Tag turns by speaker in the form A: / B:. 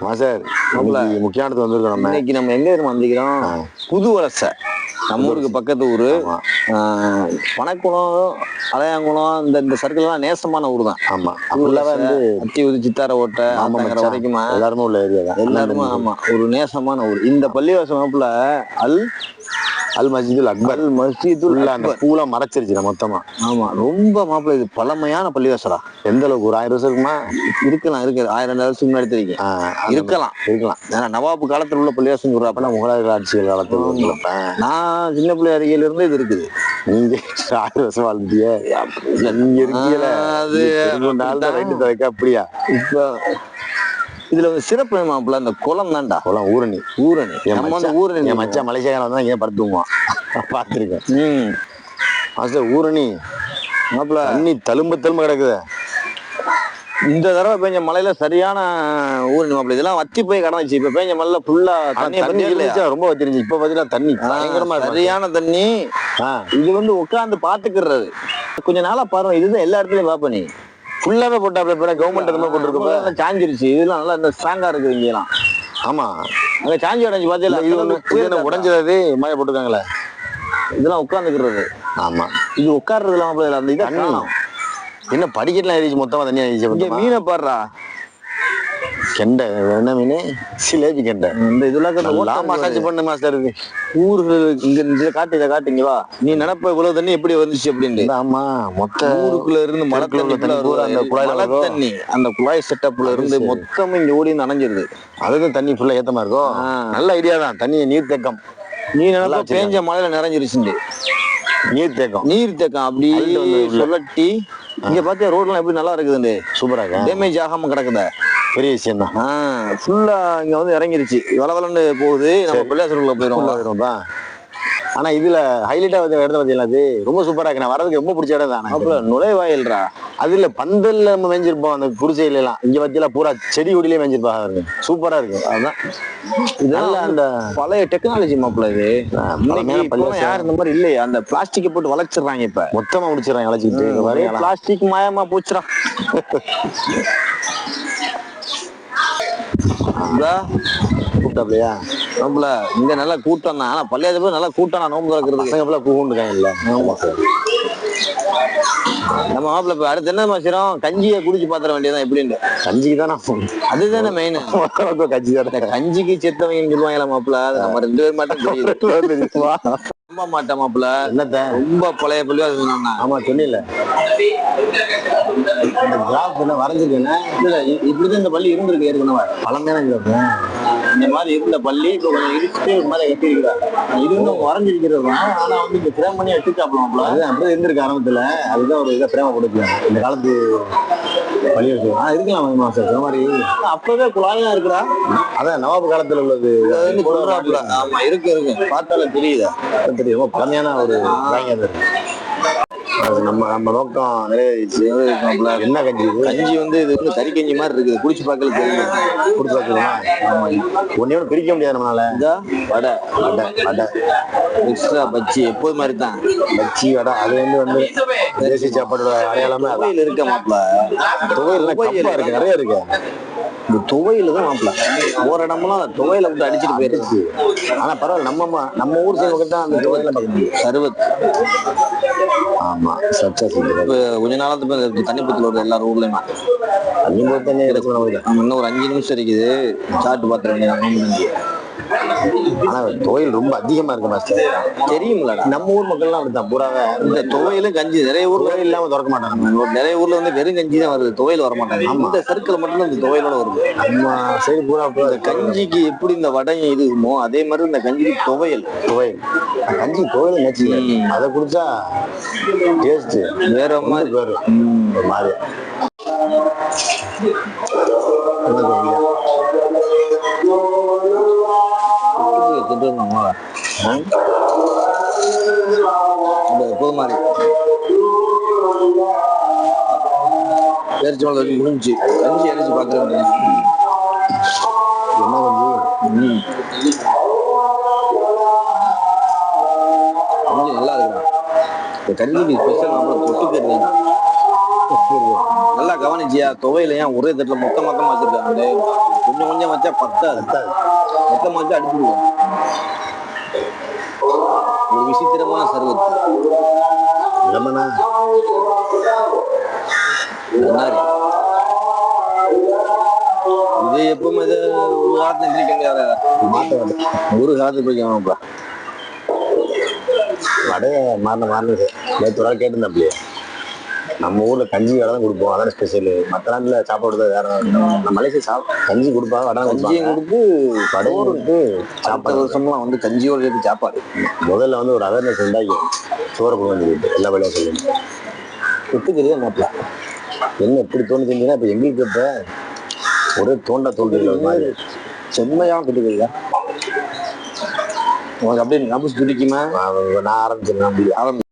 A: இன்னைக்கு முக்கியமானது வந்திருக்கோம் நம்ம.
B: இன்னைக்கு நம்ம எங்க இருந்து வந்திக்கிறோம் புது வலசை. நம்ம ஊருக்கு பக்கத்து ஊரு. பனக்குளம் அலையாங்குளம் இந்த இந்த சர்க்கிள் எல்லாம் நேசமான ஊர் தான்
A: ஆமா ஃபுல்லாவே வந்து
B: அத்தி உதி சித்தார ஓட்டை
A: ஆமா
B: ஆத்தங்கரை
A: மச்சான்.
B: வரைக்குமா
A: எல்லாருமே உள்ள ஏரியா தான்.
B: எல்லாருமே ஆமா ஒரு நேசமான ஊர். இந்த பள்ளிவாசல் வகுப்புல அல்
A: அல் மஸ்ஜிதுல் அக்பர்.
B: அல் மஸ்ஜிதுல்
A: அந்த. பூலாம் மறைச்சிருச்சு மொத்தமா.
B: ஆமா ரொம்ப மாப்பிள்ளை இது பழமையான பள்ளிவாசலா.
A: எந்த அளவுக்கு ஒரு ஆயிரம் வருஷம் இருக்குமா
B: இருக்கலாம் இருக்கு ஆயிரம் ரெண்டாயிரம் வருஷத்துக்கு முன்னாடி தெரியும் இருக்கலாம்
A: இருக்கலாம்.
B: ஏன்னா நவாபு காலத்துல உள்ள பள்ளிவாசல் சொல்றாப்ப
A: முகலாயர் ஆட்சிகள் காலத்துல
B: நான் சின்ன பிள்ளை அறிக்கையில இருந்து இது இருக்குது.
A: நீங்க ஆயிரம் வருஷம் வாழ்ந்துட்டிய. நீங்க இருக்கீல
B: அது
A: ரைட்டு துவைக்க அப்படியா?
B: இப்ப இதுல வந்து சிறப்பு மாப்பிள்ள அந்த குளம் தான்டா.
A: போலாம் ஊரணி.
B: ஊரணி. நம்ம வந்து ஊரணி
A: என் மச்சான் மலேசியா தான் இங்கே படுத்துக்குவான். பார்த்துருக்கேன்.
B: ம்.
A: மாஸ்டர் ஊரணி.
B: மாப்பிள்ள
A: தண்ணி தழும்ப தழும்ப கிடக்குது.
B: இந்த தடவை பெஞ்ச மழையில சரியான ஊரணி மாப்பிள்ள. இதெல்லாம் வத்தி போய் கடந்துச்சு இப்ப பெஞ்ச மழையில ஃபுல்லா தண்ணி
A: ரொம்ப தெரிஞ்சு இப்ப பாத்தீங்கன்னா தண்ணி பயங்கரமா
B: சரியான தண்ணி. இது வந்து உட்கார்ந்து பாத்துக்கிறது கொஞ்ச நாளா பாருங்க. இதுதான் எல்லா இடத்துலயும் பாப்ப நீ.
A: ஃபுல்லாவே போட்டாப்ல இப்ப கவர்மெண்ட் எதுவுமே போட்டுருக்கப்ப
B: ரொம்ப சாஞ்சிருச்சு இதெல்லாம் நல்லா இந்த ஸ்ட்ராங்கா இருக்குது இங்கெல்லாம்.
A: ஆமா.
B: அங்க சாஞ்சி உடஞ்சி
A: இல்ல,
B: பாத்தீங்களா
A: இது என்ன உடைஞ்சது மழை போட்டுருக்காங்களே.
B: இதெல்லாம் உட்கார்ந்துக்கிறது.
A: ஆமா.
B: இது உட்கார்றதுல மாப்பிள்ள அந்த இதை
A: என்ன படிக்கட்டுலாம் ஏறிச்சு மொத்தமா தண்ணி
B: இங்க
A: ஏறிச்சு
B: மீனை பாடுறா.
A: கெண்டை என்ன மீன் சிலேபி கெண்டை.
B: இந்த இதெல்லாம்
A: நல்லா மசாஜ். பண்ணு மாஸ்டர் இது
B: ஊர்கள் இங்க இருந்து இதை காட்டு இதை காட்டு இங்க வா. நீ நினைப்ப இவ்வளவு தண்ணி எப்படி வந்துச்சு அப்படின்ட்டு.
A: இந்த ஆமா மொத்த
B: ஊருக்குள்ள இருந்து தண்ணி
A: பூரா அந்த வரும்.
B: தண்ணி அந்த குழாய் செட்டப்ல இருந்து. மொத்தமும் இங்க ஓடி வந்து அணைஞ்சிருது.
A: அதுக்கும் தண்ணி ஃபுல்லா ஏத்தமா இருக்கும். நல்ல ஐடியா தான். தண்ணி நீர் தேக்கம்.
B: நீ
A: நல்லா.
B: பேஞ்ச மழையில நிறைஞ்சிருச்சுண்டு
A: நீர் தேக்கம்.
B: நீர் தேக்கம் அப்படி. சொல்லட்டி இங்க பாத்தியா ரோட்லாம் எப்படி நல்லா இருக்குதுண்டு
A: சூப்பரா இருக்கா?
B: டேமேஜ் ஆகாம கிடக்குதே.
A: பெரிய விஷயம் தான்
B: ஃபுல்லா இங்க வந்து இறங்கிருச்சு. வளவலன்னு போகுது. நம்ம பிள்ளையாசருக்குள்ள போயிரும்
A: தான் ஆனா இதுல ஹைலைட்டா வந்து இடத்த பாத்தீங்களா அது ரொம்ப சூப்பரா இருக்கு. நான் வரதுக்கு ரொம்ப பிடிச்ச இடம் தான்.
B: அப்புறம் நுழைவாயில்ரா.
A: அது இல்ல பந்தல்ல நம்ம மேஞ்சிருப்போம் அந்த குடிசையில எல்லாம் இங்க பாத்தீங்களா பூரா செடி கொடியிலே மேஞ்சிருப்பாங்க சூப்பரா இருக்கு. நல்ல
B: இதெல்லாம்
A: அந்த
B: பழைய டெக்னாலஜி மாப்பிள்ள இது. இன்னைக்கு
A: பழமையான
B: இப்பெல்லாம்
A: பள்ளிவாசல்.
B: யார் இந்த மாதிரி இல்லையே. அந்த பிளாஸ்டிக்கை போட்டு வளைச்சிடுறாங்க இப்ப.
A: மொத்தமா முடிச்சிடறாங்க பாருங்க
B: பிளாஸ்டிக் மயமா போச்சுடா. இதா,
A: கூப்பிட்டாப்லையா?
B: நோம்புல இங்க நல்லா கூட்டம் தான் ஆனா பள்ளியாத போய் நல்லா கூட்டம் நோம்பு திறக்கிறது
A: பசங்க இல்ல? ஆமா சார்.
B: நம்ம மாப்பிள்ள இப்ப அடுத்து என்ன மாசிரம் கஞ்சியை குடிச்சு பாத்திர வேண்டியதான் எப்படின்னு.
A: கஞ்சிக்கு தான்?
B: அதுதானே மெயின்
A: கஞ்சி தான்?
B: கஞ்சிக்கு செத்தவங்க சொல்லுவாங்களா மாப்பிள்ள அது நம்ம ரெண்டு பேர் மட்டும் நம்ப மாட்டேன் மாப்பிள்ள.
A: என்னத்த?
B: ரொம்ப பழைய பள்ளிவாசல் சொன்னா
A: ஆமா சொன்னில இந்த கிராஃப் என்ன வரைஞ்சிருக்கேன்னா
B: இல்ல இப்படிதான் இந்த பள்ளி இருந்திருக்கு ஏற்கனவே.
A: பழமையான கிராஃப்
B: இந்த மாதிரி இருந்த பள்ளி இப்ப கொஞ்சம் இடிச்சுட்டு ஒரு மாதிரி கட்டியிருக்கிறாங்க. இது வந்து தான் ஆனா வந்து இங்க ஃப்ரேம் பண்ணி மாப்பிள்ள
A: அது அப்படியே இருந்திருக்கு ஆரம்பத்துல. அதுதான் ஒரு இதை பிரேம கொடுக்கலாம் இந்த காலத்து வழி இருக்கு ஆ இருக்கலாம் மாஸ்டர். சொன்ன மாதிரி
B: அப்பவே குழாயா இருக்குடா.
A: அதான் நவாப் காலத்துல உள்ளது.
B: ஆமா இருக்கு இருக்கு. பார்த்தாலே தெரியுது.
A: தெரியும்? பழமையான ஒரு டிராயிங் அது நம்ம நம்ம நோக்கம். நிறைவேறிச்சு என்ன கஞ்சி?
B: கஞ்சி வந்து இது வந்து கறி கஞ்சி மாதிரி இருக்குது. குடிச்சு பார்க்கல தெரியும்?
A: கொடுத்து வைக்கலாம் ஒன்னே பிரிக்க முடியாது நம்மளால.
B: இதா? வடை.
A: அடை அடை
B: எக்ஸ்ட்ரா பச்சி எப்போது மாதிரி தான்?
A: பச்சி வடை. அது வந்து வந்து தேசிய சாப்பாடோட அடையாளமே அதான்.
B: துவையில் இருக்க மாப்பிள்ள?
A: துவையல் இருக்கு நிறைய இருக்கு.
B: இந்த துவையில தான் மாப்பிள்ள ஒரு இடமெல்லாம் துவையில விட்டு அடிச்சிட்டு போயிருச்சு
A: ஆனா பரவாயில்ல நம்ம நம்ம ஊர் சைடு தான் அந்த துவையல் பார்க்க முடியும்.
B: சருவத்.
A: ஆமா சச்சா
B: இப்ப கொஞ்ச நாளத்துக்கு இந்த தண்ணி பத்துல வருது எல்லா ஊர்லயுமே.
A: தண்ணி இருக்கு நமக்கு
B: நம்ம இன்னும் ஒரு அஞ்சு நிமிஷம் இருக்குது. சாப்பிட்டு பார்த்துட வேண்டியது
A: ஆனா துவையல் ரொம்ப அதிகமா இருக்கு மாஸ்டர்
B: தெரியுங்களா
A: நம்ம ஊர் மக்கள்லாம் அப்படித்தான். பூராவே
B: இந்த துவையிலும் கஞ்சி நிறைய ஊர்ல
A: துவையல் இல்லாம திறக்க மாட்டாங்க.
B: நிறைய ஊர்ல வந்து வெறும் கஞ்சி தான் வருது. துவையல் வர மாட்டாங்க இந்த சர்க்கிள் மட்டும் இந்த துவையலோட வருது.
A: நம்ம சைடு பூரா
B: இந்த கஞ்சிக்கு எப்படி இந்த வடையும் இது இருக்குமோ அதே மாதிரி இந்த கஞ்சிக்கு துவையல்.
A: துவையல். கஞ்சி துவையல் நச்சு. அதை குடிச்சா டேஸ்ட்
B: வேற மாதிரி.
A: ஒரு மாதிரி. ஆ?
B: இந்த மாதிரி பேரிச்சி மலை வரைக்கும் முடிஞ்சு கஞ்சி அரைச்சி பார்க்குறேன்
A: என்ன கஞ்சி
B: நல்லா இருக்குடா. இந்த கஞ்சிக்கு ஸ்பெஷல் நம்ம தொட்டுக்கிறது நல்லா கவனிச்சியா? துவையில ஏன் ஒரே தட்டுல மொத்த மொத்தமாக வச்சிருக்காங்க கொஞ்சம் கொஞ்சம் வச்சா பத்தாது. மொத்தமாக வச்சா அடிச்சுடுவோம். ஒரு விசித்திரமான சர்வத்து
A: லெமனா
B: நன்னாரி இது எப்பவும் இது ஒரு காலத்துல எந்திரிக்க முடியாத ஒரு காலத்துக்கு போய்க்கலாம்ப்பா
A: வடை மாறின மாறினது நேற்று ஒரு நாள் கேட்டிருந்தாப்லையே. நம்ம ஊர்ல கஞ்சி வடை தான் கொடுப்போம். அதான் ஸ்பெஷல் மற்ற நாட்டுல சாப்பாடு தான் வேற நம்ம மலேசியா சாப் கஞ்சி கொடுப்பாங்க வடை
B: கஞ்சியும்
A: கொடுப்பாங்க.
B: கொடுத்து
A: வடையும் கொடுத்து
B: சாப்பாடு. வருஷம்லாம் வந்து கஞ்சியோட சேர்த்து சாப்பாடு.
A: முதல்ல வந்து ஒரு அவேர்னஸ் உண்டாக்கி சோறை கொண்டு வந்து எல்லா வேலையும் சொல்லி
B: ஒத்துக்கிறதே மாப்பிள.
A: என்ன எப்படி தோணுச்சுன்னா இப்ப எங்களுக்கு இப்ப ஒரே தோண்டா மாதிரி.
B: செம்மையாக கட்டுக்கிறதா உனக்கு அப்படியே நபுஸ் பிடிக்குமா
A: நான் ஆரம்பிச்சிருந்தேன் அப்படி
B: ஆரம்பி